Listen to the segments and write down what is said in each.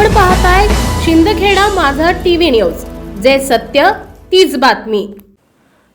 आपण पाहताय शिंदखेडा माझा टीव्ही न्यूज. जे सत्य तीच बातमी.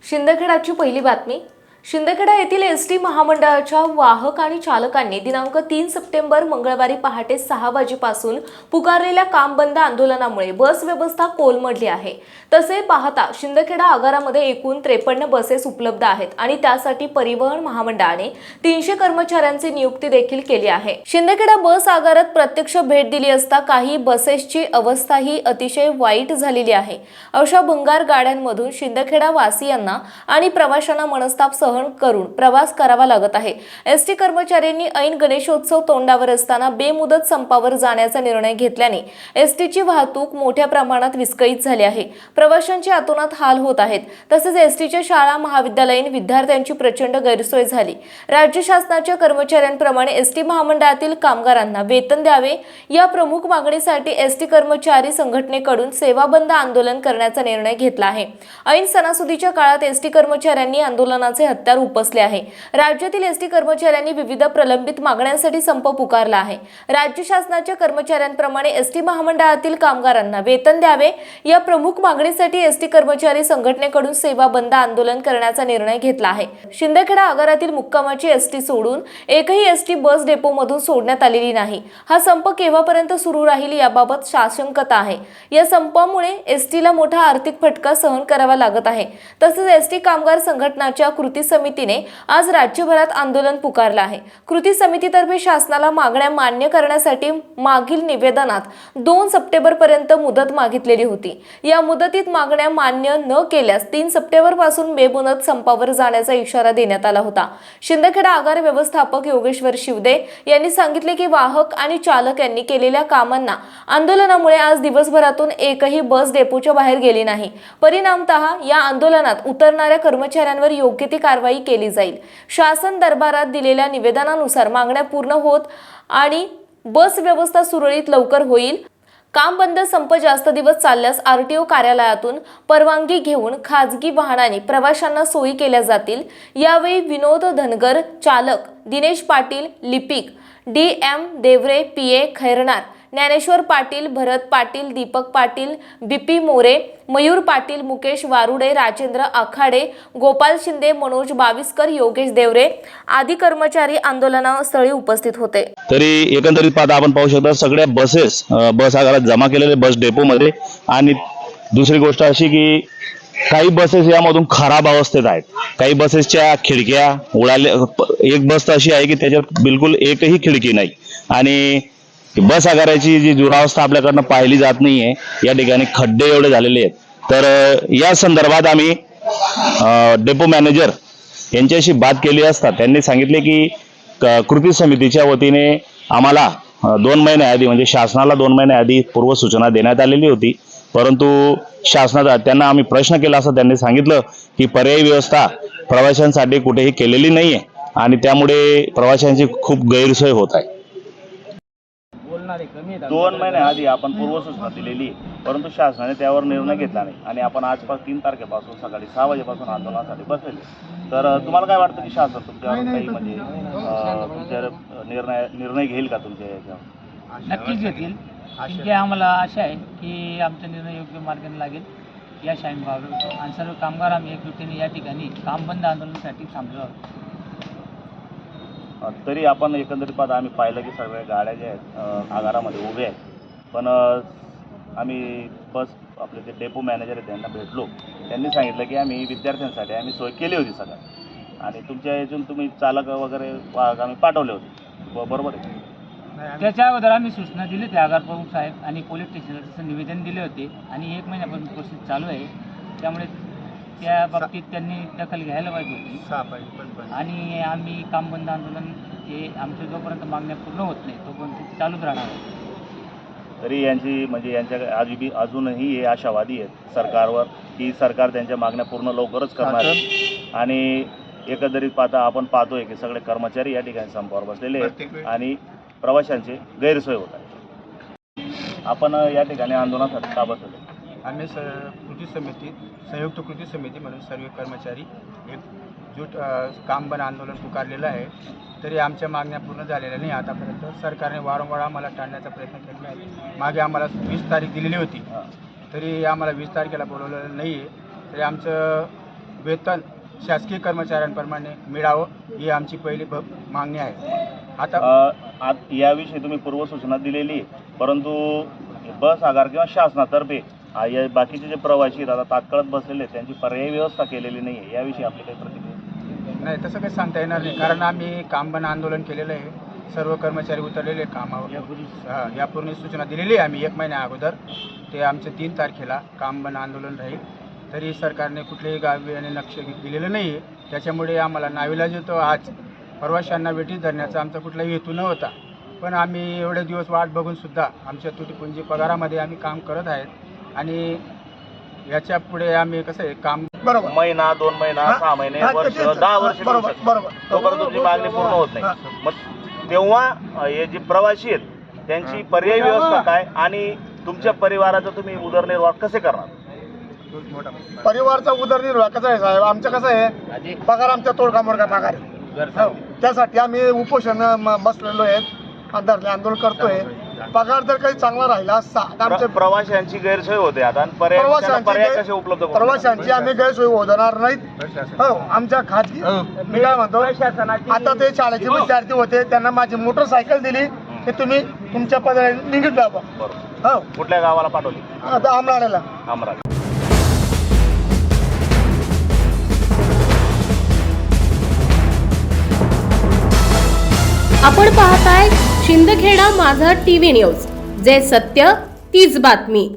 शिंदखेडाची पहिली बातमी शिंदखेडा येथील एस टी महामंडळाच्या वाहक आणि चालकांनी दिनांक तीन सप्टेंबर मंगळवारी पहाटे सहा वाजेपासून पुकारलेल्या काम बंद आंदोलनामुळे बस व्यवस्था कोलमडली आहे. तसे पाहता शिंदखेडा आगारामध्ये एकूण त्रेपन्न बसेस उपलब्ध आहेत आणि त्यासाठी परिवहन महामंडळाने तीनशे कर्मचाऱ्यांची नियुक्ती देखील केली आहे. शिंदखेडा बस आगारात प्रत्यक्ष भेट दिली असता काही बसेसची अवस्था ही अतिशय वाईट झालेली आहे. अशा भंगार गाड्यांमधून शिंदखेडा वासियांना आणि प्रवाशांना मनस्ताप सहन करून प्रवास करावा लागत आहे. एस टी कर्मचाऱ्यांनी ऐन गणेशोत्सव तोंडावर असताना बेमुदत संपावर जाण्याचा निर्णय घेतल्याने एस टीची वाहतूक मोठ्या प्रमाणात विस्कळीत झाली आहे. प्रवाशांचे आतोनात हाल होत आहेत. तसेच एस टीच्या शाळा महाविद्यालयीन विद्यार्थ्यांची प्रचंड गैरसोय झाली. राज्य शासनाच्या कर्मचाऱ्यांप्रमाणे एस टी महामंडळातील कामगारांना वेतन द्यावे या प्रमुख मागणीसाठी एस टी कर्मचारी संघटनेकडून सेवाबंद आंदोलन करण्याचा निर्णय घेतला आहे. ऐन सणासुदीच्या काळात एस टी कर्मचाऱ्यांनी आंदोलनाचे हत्यार उपसले आहे. राज्यातील एस टी कर्मचाऱ्यांनी विविध प्रलंबित मागण्यांसाठी संप पुकारला आहे. राज्य शासनाच्या कर्मचाऱ्यांप्रमाणे एस टी महामंडळातील कामगारांना वेतन द्यावे. या प्रमुख मागणीसाठी एस टी कर्मचारी संघटनेकडून सेवा बंद आंदोलन करण्याचा निर्णय घेतला आहे. शिंदखेडा आगारातील मुक्कामाची एस टी सोडून एकही एस टी बस डेपोमधून सोडण्यात आलेली नाही. हा संप केव्हापर्यंत सुरू राहील याबाबत साशंकता आहे. या संपामुळे एस टीला मोठा आर्थिक फटका सहन करावा लागत आहे. तसेच एस टी कामगार संघटनाच्या कृती समितीने आज राज्यभरात आंदोलन पुकारलं आहे. कृती समितीतर्फे शासनाला मागण्या मान्य करण्यासाठी मागील निवेदनात दोन सप्टेंबर पर्यंत मुदत मागितलेली होती. या मुदतीत मागण्या मान्य न केल्यास तीन सप्टेंबरपासून बेमुदत संपावर जाण्याचा इशारा देण्यात आला होता. शिंदखेडा आगार व्यवस्थापक योगेश्वर शिवदे यांनी सांगितले की वाहक आणि चालक यांनी केलेल्या कामांना आंदोलनामुळे आज दिवसभरातून एकही बस डेपोच्या बाहेर गेली नाही. परिणामतः या आंदोलनात उतरणाऱ्या कर्मचाऱ्यांवर योग्य ती कारवाई केली जाईल. शासन दरबारात दिलेल्या निवेदनानुसार मागण्या पूर्ण होत आणि बस व्यवस्था सुरळीत लवकर होईल. काम बंद संप जास्त दिवस चालल्यास आरटीओ कार्यालयातून परवानगी घेऊन खाजगी वाहनाने प्रवाशांना सोयी केल्या जातील. यावेळी विनोद धनगर चालक दिनेश पाटील लिपिक D M Deore P A Khairnar Dnyaneshwar Patil Bharat Patil Deepak Patil BP More Mayur Patil Mukesh Warude Rajendra Akhade Gopal Shinde Manoj Baviskar Yogesh Deore आदी कर्मचारी आंदोलनास्थळी उपस्थित होते. तरी एकंदरीत पाहता आपण पाहू शकता सगळ्या बसेस बस आगारात जमा केलेले बस डेपोमध्ये आणि दुसरी गोष्ट अशी की काही बसेस यामधून खराब अवस्थेत आहेत. काही बसेसच्या खिडक्या उडाल्या एक बस अशी आहे की त्याच्यात बिलकुल एकही खिडकी नाही. आणि बस आगाराची जी दुरावस्था आपल्याकडनं पाहिली जात नाहीये या ठिकाणी खड्डे एवढे झालेले आहेत. तर या संदर्भात आम्ही डेपो मॅनेजर यांच्याशी बात केली असता त्यांनी सांगितले की कृती समितीच्या वतीने आम्हाला दोन महिन्याआधी आधी म्हणजे शासनाला दोन महिन्याआधी आधी पूर्वसूचना देण्यात आलेली होती. परंतु शासनाचा त्यांना आम्ही प्रश्न केला असता त्यांनी सांगितलं की पर्यायी व्यवस्था प्रवाशांसाठी कुठेही केलेली नाहीये आणि त्यामुळे प्रवाशांची खूप गैरसोय होत आहे. दोन महिने आधी आपण पूर्वसूचना दिलेली परंतु शासनाने त्यावर निर्णय घेतला नाही. आणि आपण आजपास तीन तारखेपासून सकाळी सहा वाजेपासून आंदोलनासाठी बसलेले. तर तुम्हाला काय वाटतं की शासन तुमच्यावर काही म्हणजे अ, तुमच्यावर निर्णय निर्णय घेईल का तुमच्या याच्यावर? नक्कीच घेतील. की आम्हाला आशा आहे की आमचा निर्णय योग्य मार्गाने लागेल. या शाईन भाव आणि सर्व कामगार आम्ही एकजुटीने या ठिकाणी काम बंद आंदोलनासाठी थांबलो आहोत. तरी आपण एकंदरीत पाहता आम्ही पाहिलं की सगळ्या गाड्या ज्या आहेत आगारामध्ये उभ्या आहेत. पण आम्ही बस आपले जे डेपो मॅनेजर आहेत त्यांना भेटलो. त्यांनी सांगितलं की आम्ही विद्यार्थ्यांसाठी आम्ही सोय केली होती सगळ्यात आणि तुमच्या याच्यातून तुम्ही चालक वगैरे आम्ही पाठवले होते. ब- बरोबर आहे? त्याच्या अगोदर आम्ही सूचना दिली होती आगार प्रमुख साहेब आणि पोलीस स्टेशनला तसं निवेदन दिले होते. आणि एक महिन्यापासून प्रोसेस चालू आहे. त्यामुळे त्या बाबतीत त्यांनी दखल घ्यायला पाहिजे होती. आणि आम्ही काम बंद आंदोलन हे आमच्या जोपर्यंत मागण्या पूर्ण होत नाही तोपर्यंत चालूच राहणार आहे. तरी यांची म्हणजे यांच्या अजूनही अजूनही हे आशावादी आहेत सरकारवर की सरकार त्यांच्या मागण्या पूर्ण लवकरच करणार आहे. आणि एकंदरीत पाहता आपण पाहतोय की सगळे कर्मचारी या ठिकाणी संपावर बसलेले आहेत आणि प्रवाशांचे गैरसोय होत आहे. आपण या ठिकाणी आंदोलनासाठी का बसले आम्ही स कृती समिती संयुक्त कृती समिती म्हणून सर्व कर्मचारी एक जूट अ, काम बंद आंदोलन पुकारलेलं आहे. तरी आमच्या मागण्या पूर्ण झालेल्या नाही. आतापर्यंत सरकारने वारंवार आम्हाला टाळण्याचा प्रयत्न केलेला आहे. मागे आम्हाला वीस तारीख दिलेली होती. तरी आम्हाला वीस तारखेला बोलवलेलं नाही आहे तरी आमचं वेतन शासकीय कर्मचाऱ्यांप्रमाणे मिळावं ही आमची पहिली ब मागणी आहे. आता याविषयी तुम्ही पूर्वसूचना दिलेली आहे. परंतु बस आगार किंवा शासनातर्फे या बाकीचे जे प्रवासी आता तात्काळात बसलेले आहेत, त्यांची पर्यायी व्यवस्था केलेली नाही आहे. याविषयी आपली काही प्रतिक्रिया? नाही तसं काही सांगता येणार नाही. कारण आम्ही काम बंद आंदोलन केलेलं आहे. सर्व कर्मचारी उतरलेले कामावर. हा, यापूर्वी सूचना दिलेली आहे आम्ही एक महिन्या अगोदर. ते आमचे तीन तारखेला काम बंद आंदोलन राहील. तरी सरकारने कुठलेही गावी आणि नक्ष दिलेलं नाही आहे. त्याच्यामुळे आम्हाला नाविलाज येतो. आज प्रवाशांना वेटीस धरण्याचा आमचा कुठलाही हेतू नव्हता. पण आम्ही एवढे दिवस वाट बघून सुद्धा आमच्या तुटीपुंजी पगारामध्ये आम्ही काम करत आहेत. आणि याच्यापुढे आम्ही कसं आहे काम बरोबर. महिना दोन महिना हा? सहा महिने हा, वर्ष दहा वर्ष बरोबर. बरोबर. तोपर्यंत तुमची मागणी पूर्ण होत नाही. मग तेव्हा अ, हे जे प्रवासी आहेत त्यांची पर्यायी व्यवस्था काय? आणि तुमच्या परिवाराचा तुम्ही उदरनिर्वाह कसे करणार? परिवारचा उदरनिर्वाह कसा आहे साहेब? आमचं कसं आहे पगार आमच्या तोडका मोडका पगार आहे हो. त्यासाठी आम्ही उपोषण म- बसलेलो आहेत. अंधारले आंदोलन करतोय. पगार जर काही चांगला राहिला असता तर प्रवाशांची गैरसोय होते आता आणि पर्याय त्यांना प्रवाशांची पर्याय गैर- कसे उपलब्ध करून प्रवाशांची आम्ही गैरसोय होणार नाहीत. हो आमच्या खाजगी मी काय म्हणतो आता ते शाळेचे विद्यार्थी होते त्यांना माझी मोटरसायकल दिली की तुम्ही तुमच्या पदाने निघून जा. बरोबर. हो. कुठल्या गावाला पाठवली? आता आमराणेला अमरावती आपण पाहताय शिंदखेडा माझा टीव्ही न्यूज. जे सत्य तीच बातमी.